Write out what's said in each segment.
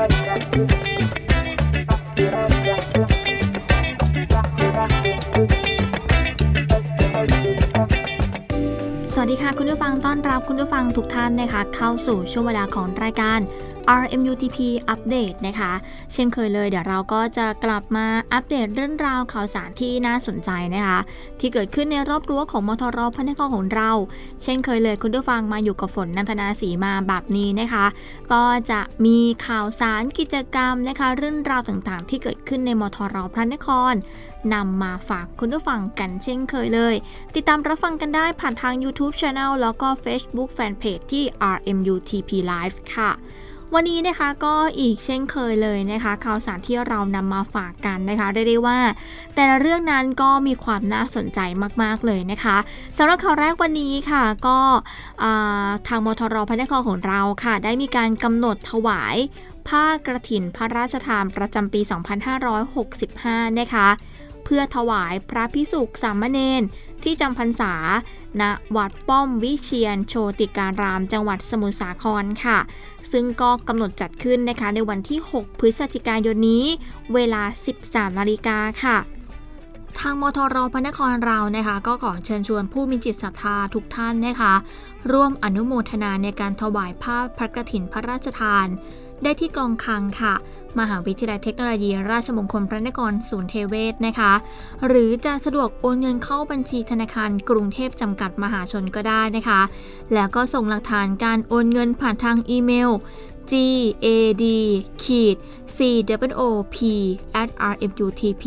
สวัสดีค่ะคุณผู้ฟังต้อนรับคุณผู้ฟังทุกท่านนะคะ เข้าสู่ช่วงเวลาของรายการ RMUTP Update นะคะ เช่นเคยเลยเดี๋ยวเราก็จะกลับมาอัปเดตเรื่องราวข่าวสารที่น่าสนใจนะคะ ที่เกิดขึ้นในรอบรั้วของมทรพระนครของเรา เช่นเคยเลยคุณผู้ฟังมาอยู่กับฝนนันทนาสีมาแบบนี้นะคะ ก็จะมีข่าวสารกิจกรรมนะคะ เรื่องราวต่างๆ ที่เกิดขึ้นในมทรพระนครนำมาฝากคุณผู้ฟังกันเช่นเคยเลย ติดตามรับฟังกันได้ผ่านทาง YouTube Channel แล้วก็ Facebook Fanpage ที่ RMUTP Live ค่ะ วันนี้นะคะก็อีกเช่นเคยเลยนะคะ ข่าวสารที่เรานำมาฝากกันนะคะเรียกได้ว่า แต่ละเรื่องนั้นก็มีความน่าสนใจมากๆเลยนะคะสำหรับข่าวแรกวันนี้ค่ะก็ทางมทรพระนครของเราค่ะ ได้มีการกำหนดถวายผ้ากระถินพระราชทานประจำปี 2565 นะคะ พื่อถวายพระพิสุสามเณรที่จำพรรษา ณ วัดป้อมวิเชียนโชติการาม จังหวัดสมุทรสาครค่ะ ซึ่งก็กำหนดจัดขึ้นนะคะในวันที่ 6 พฤศจิกายนนี้ เวลา 13 นาฬิกาค่ะทางมทรพระนครเรานะคะ ก็ขอเชิญชวนผู้มีจิตศรัทธาทุกท่านนะคะ ร่วมอนุโมทนาในการถวายผ้าพระกฐินพระราชทาน ได้ที่กองคังค่ะ มหาวิทยาลัยเทคโนโลยี ราชมงคลพระนครศูนย์เทเวศนะคะ หรือจะสะดวกโอนเงินเข้าบัญชีธนาคารกรุงเทพจำกัดมหาชนก็ได้นะคะ แล้วก็ส่งหลักฐานการโอนเงินผ่านทางอีเมล g a d ขีด c w o p at rmutp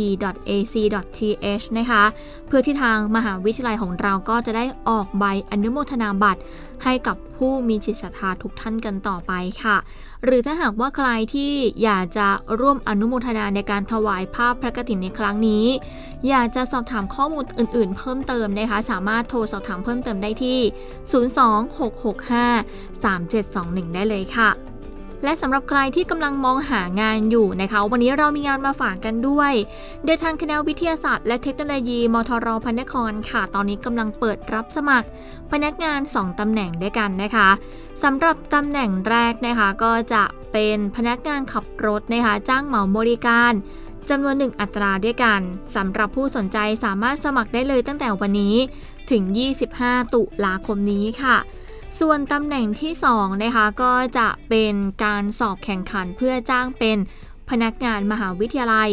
ac th นะคะ เพื่อที่ทางมหาวิทยาลัยของเราก็จะได้ออกใบอนุโมทนาบัตรให้กับผู้มีจิตศรัทธาทุกท่านกันต่อไปค่ะ หรือถ้าหากว่าใครที่อยากจะร่วมอนุโมทนาในการถวายภาพพระกฐินในครั้งนี้ อยากจะสอบถามข้อมูลอื่นๆ เพิ่มเติมนะคะ สามารถโทรสอบถามเพิ่มเติมได้ที่ 026653721 ได้เลยค่ะ และสำหรับใครที่กำลังมองหางานอยู่นะคะ วันนี้เรามีงานมาฝากกันด้วย โดยทางคณะวิทยาศาสตร์ และเทคโนโลยีมทรพระนครค่ะ ตอนนี้กำลังเปิดรับสมัคร พนักงาน 2ตำแหน่งด้วยกันนะคะสำหรับตำแหน่งแรกนะคะก็จะเป็นพนักงานขับรถนะคะจ้างเหมาบริการจำนวนหนึ่งอัตราด้วยกันสำหรับผู้สนใจสามารถสมัครได้เลยตั้งแต่วันนี้ถึง 25 ตุลาคมนี้ค่ะ ส่วนตำแหน่งที่2นะคะก็จะเป็นการสอบแข่งขันเพื่อจ้างเป็นพนักงานมหาวิทยาลัย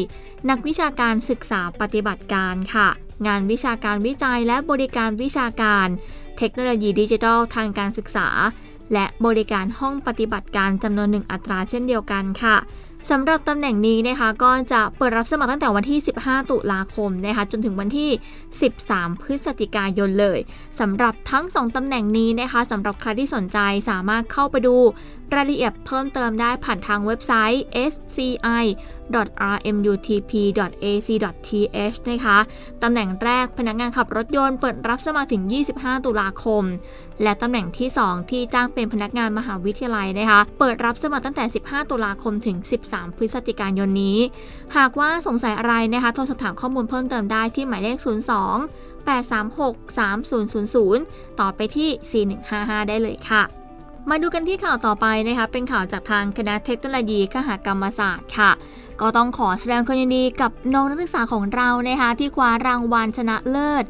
นักวิชาการศึกษาปฏิบัติการค่ะ งานวิชาการวิจัยและบริการวิชาการ เทคโนโลยีดิจิทัลทางการศึกษา และบริการห้องปฏิบัติการจำนวนหนึ่งอัตราเช่นเดียวกันค่ะ สำหรับตำแหน่งนี้นะคะก็จะเปิดรับสมัครตั้งแต่วันที่ 15 ตุลาคมนะคะจนถึงวันที่ 13 พฤศจิกายนเลยสำหรับทั้ง 2ตำแหน่งนี้นะคะสำหรับใครที่สนใจสามารถเข้าไปดู รายละเอียดเพิ่มเติมได้ผ่านทางเว็บไซต์ sci rmutp.ac.th นะคะ ตำแหน่งแรกพนักงานขับรถยนต์เปิดรับสมัครถึง 25 ตุลาคม และตำแหน่งที่ 2 ที่จ้างเป็นพนักงานมหาวิทยาลัยนะคะ เปิดรับสมัครตั้งแต่ 15 ตุลาคมถึง 13 พฤศจิกายนนี้ หากว่าสงสัยอะไรนะคะ โทรสอบถามข้อมูลเพิ่มเติมได้ที่หมายเลข 02 836 3000 ต่อไปที่ 4155 ได้เลยค่ะ มาดูกันที่ข่าวต่อไปนะคะเป็นข่าวจากทางคณะเทคโนโลยีคหกรรมศาสตร์ค่ะก็ต้องขอแสดงความยินดีกับน้องนักศึกษาของเรานะคะที่คว้ารางวัลชนะเลิศ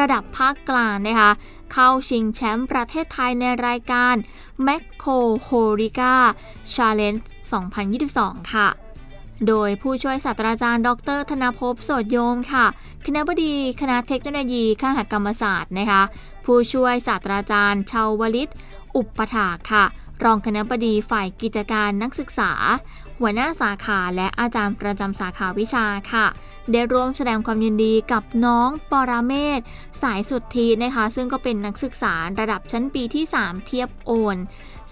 ระดับภาคกลางนะคะเข้าชิงแชมป์ประเทศไทยในรายการ m a c c o h o r i c a Challenge 2022 ค่ะ โดยผู้ช่วยศาสตราจารย์ ดร ธนภพโสดโยมค่ะ คณะบดีคณะเทคโนโลยีคหกรรมศาสตร์นะคะ ผู้ช่วยศาสตราจารย์ชาวลิต อุปถาค่ะ รองคณะบดีฝ่ายกิจการนักศึกษา หัวหน้าสาขาและอาจารย์ประจำสาขาวิชาค่ะ ได้ร่วมแสดงความยินดีกับน้องปราเมศ สายสุทธีนะคะ ซึ่งก็เป็นนักศึกษาระดับชั้นปีที่ 3 เทียบโอน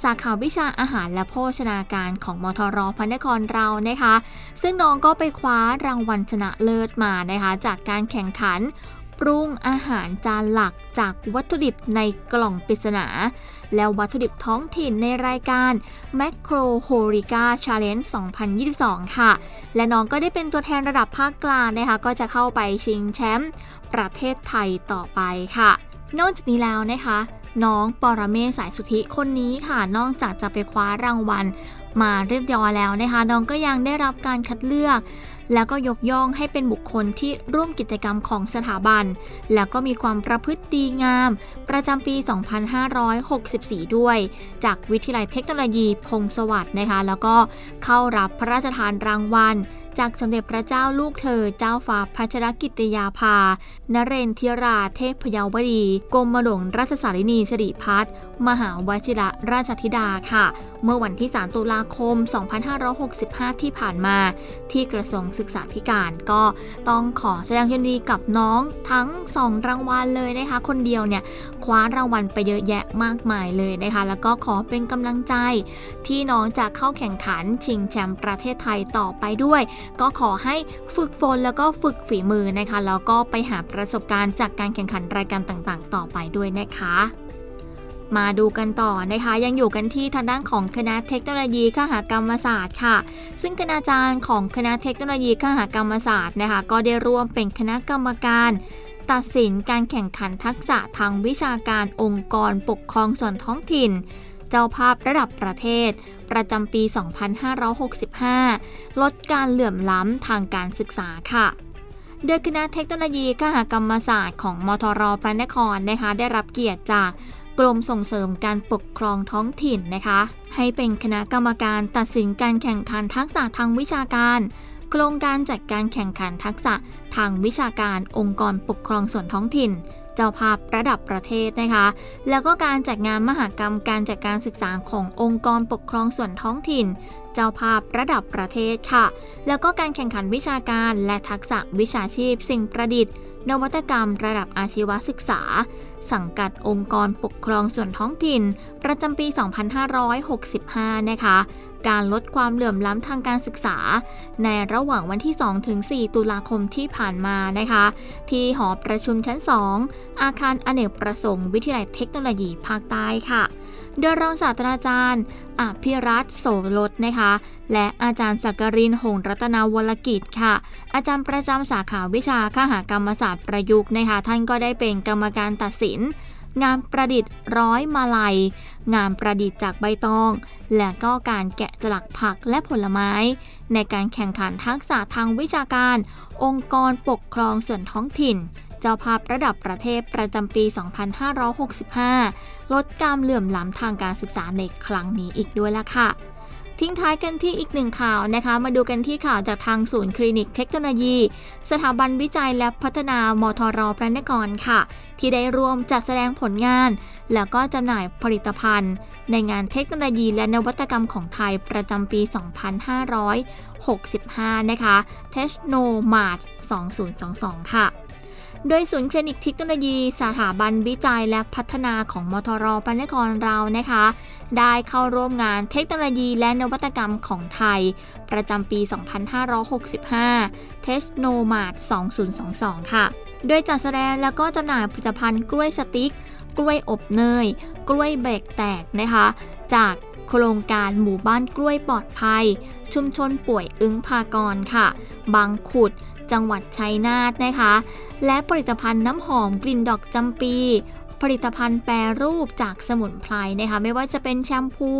สาขาวิชาอาหารและโภชนาการของมทรพระนครเรานะคะ ซึ่งน้องก็ไปคว้ารางวัลชนะเลิศมานะคะ จากการแข่งขัน ปรุงอาหารจานหลักจากวัตถุดิบในกล่องปริศนา แล้ววัตถุดิบท้องถิ่นในรายการ Macro h o r i c a Challenge 2022 ค่ะ และน้องก็ได้เป็นตัวแทนระดับภาคกลางนะคะ ก็จะเข้าไปชิงแชมป์ประเทศไทยต่อไปค่ะ นอกจากนี้แล้วนะคะ น้องปรเมศสายสุธิคนนี้ค่ะ นอกจากจะไปคว้ารางวัลมาเรียบร้อยแล้วนะคะ น้องก็ยังได้รับการคัดเลือก แล้วก็ยกย่องให้เป็นบุคคลที่ร่วมกิจกรรมของสถาบัน แล้วก็มีความประพฤติดีงาม ประจำปี 2564 ด้วย จากวิทยาลัยเทคโนโลยีพงศวัสด์นะคะ แล้วก็เข้ารับพระราชทานรางวัลจากสมเด็จพระเจ้าลูกเธอเจ้าฟ้าพัชรกิติยาภา นเรนทิราเทพพยาวดี กรมหลวงราชสารินีสิริพัฒน์มหาวชิระราชธิดาค่ะ เมื่อวันที่ 3 ตุลาคม 2565 ที่ผ่านมา ที่กระทรวงศึกษาธิการก็ต้องขอแสดงยินดีกับน้องทั้ง 2 รางวัลเลยนะคะ คนเดียวเนี่ยคว้ารางวัลไปเยอะแยะมากมายเลยนะคะ แล้วก็ขอเป็นกำลังใจ ที่น้องจะเข้าแข่งขันชิงแชมป์ประเทศไทยต่อไปด้วย ก็ขอให้ฝึกฝนแล้วก็ฝึกฝีมือนะคะ แล้วก็ไปหาประสบการณ์จากการแข่งขันรายการต่างๆ ต่อไปด้วยนะคะ มาดูกันต่อนะคะ ยังอยู่กันที่ทางด้านของคณะเทคโนโลยีคหกรรมศาสตร์ค่ะ ซึ่งคณาจารย์ของคณะเทคโนโลยีคหกรรมศาสตร์นะคะ ก็ได้ร่วมเป็นคณะกรรมการตัดสินการแข่งขันทักษะทางวิชาการองค์กรปกครองส่วนท้องถิ่น เจ้าภาพระดับประเทศ ประจำปี 2565 ลดการเหลื่อมล้ำทางการศึกษาค่ะ โดยคณะเทคโนโลยีคหกรรมศาสตร์ของมทรพระนครนะคะได้รับเกียรติจาก กรมส่งเสริมการปกครองท้องถิ่นนะคะ ให้เป็นคณะกรรมการตัดสินการแข่งขันทักษะทางวิชาการ โครงการจัดการแข่งขันทักษะทางวิชาการองค์กรปกครองส่วนท้องถิ่น เจ้าภาพระดับประเทศนะคะ แล้วก็การจัดงานมหกรรมการจัดการศึกษาขององค์กรปกครองส่วนท้องถิ่น เจ้าภาพระดับประเทศค่ะ แล้วก็การแข่งขันวิชาการและทักษะวิชาชีพสิ่งประดิษฐ์ นวัตกรรมระดับอาชีวศึกษา สังกัดองค์กรปกครองส่วนท้องถิ่น ประจำปี 2565 นะคะ การลดความเหลื่อมล้ำทางการศึกษา ในระหว่างวันที่2-4ตุลาคมที่ผ่านมานะคะ ที่หอประชุมชั้น 2 อาคารอเนกประสงค์วิทยาลัยเทคโนโลยีภาคใต้ค่ะ โดยรองศาสตราจารย์อภิรัตโสรสนะคะ และอาจารย์สักกรินหงรัตนาวรกิจค่ะ อาจารย์ประจำสาขาวิชาคหกรรมศาสตร์ประยุกต์นะคะ ท่านก็ได้เป็นกรรมการตัดสิน งานประดิษฐ์ร้อยมาลัย งานประดิษฐ์จากใบตอง และก็การแกะสลักผักและผลไม้ ในการแข่งขันทักษะทางวิชาการ องค์กรปกครองส่วนท้องถิ่น เจ้าภาพระดับประเทศประจำปี 2565 ลดการเหลื่อมล้ำทางการศึกษาในครั้งนี้อีกด้วยละค่ะ ทิ้งท้ายกันที่อีกหนึ่งข่าวนะคะ มาดูกันที่ข่าวจากทางศูนย์คลินิกเทคโนโลยี สถาบันวิจัยและพัฒนามทรพระนครค่ะ ที่ได้ร่วมจัดแสดงผลงาน แล้วก็จำหน่ายผลิตภัณฑ์ ในงานเทคโนโลยีและนวัตกรรมของไทยประจำปี 2565 นะคะ t e c h n o m a r t 2022 ค่ะ โดยศูนย์คลินิกเทคโนโลยีสถาบันวิจัยและพัฒนาของมทรพระนครเรานะคะ ได้เข้าร่วมงานเทคโนโลยีและนวัตกรรมของไทย ประจำปี 2565 t e c h n o m a r t 2022 ค่ะ โดยจัดแสดงแล้วก็จำหน่ายผลิตภัณฑ์กล้วยสติ๊ก กล้วยอบเนย กล้วยเบรกแตกนะคะ จากโครงการหมู่บ้านกล้วยปลอดภัย ชุมชนป่วยอึ้งพากรค่ะ บางขุด จังหวัดชัยนาทนะคะ และผลิตภัณฑ์น้ำหอมกลิ่นดอกจำปีผลิตภัณฑ์แปรรูปจากสมุนไพรนะคะ ไม่ว่าจะเป็นแชมพู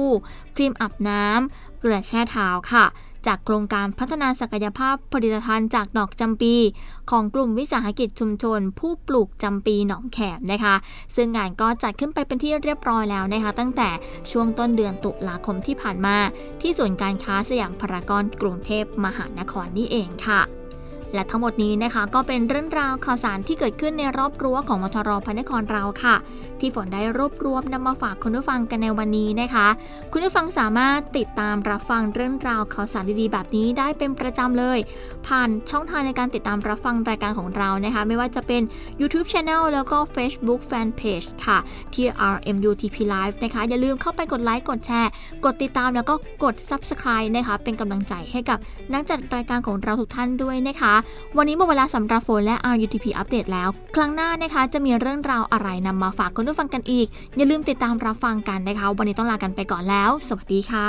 ครีมอาบน้ำเกลือแช่เท้าค่ะ จากโครงการพัฒนาศักยภาพผลิตภัณฑ์จากดอกจำปี ของกลุ่มวิสาหกิจชุมชน ผู้ปลูกจำปีหนองแขมนะคะ ซึ่งงานก็จัดขึ้นไปเป็นที่เรียบร้อยแล้วนะคะ ตั้งแต่ช่วงต้นเดือนตุลาคมที่ผ่านมา ที่ศูนย์การค้าสยามพารากอนกรุงเทพมหานครนี่เองค่ะ และทั้งหมดนี้นะคะก็เป็นเรื่องราวข่าวสารที่เกิดขึ้นในรอบรั้วของมทรพระนครเราค่ะ ที่ฝนได้รวบรวมนำมาฝากคุณผู้ฟังกันในวันนี้นะคะ คุณผู้ฟังสามารถติดตามรับฟังเรื่องราวข่าวสารดีๆ แบบนี้ได้เป็นประจำเลย ผ่านช่องทางในการติดตามรับฟังรายการของเรานะคะ ไม่ว่าจะเป็น YouTube Channel แล้วก็ Facebook Fanpage ค่ะที่ RMUTP Live นะคะ อย่าลืมเข้าไปกดไลค์กดแชร์ กดติดตามแล้วก็กด Subscribe นะคะ เป็นกำลังใจให้กับนักจัดรายการของเราทุกท่านด้วยนะคะวันนี้หมดเวลาสำหรับโฟนและ RUTP อัปเดตแล้ว ครั้งหน้านะคะจะมีเรื่องราวอะไรนำมาฝากคุณผู้ฟังกันอีก อย่าลืมติดตามรับฟังกันนะคะ วันนี้ต้องลากันไปก่อนแล้ว สวัสดีค่ะ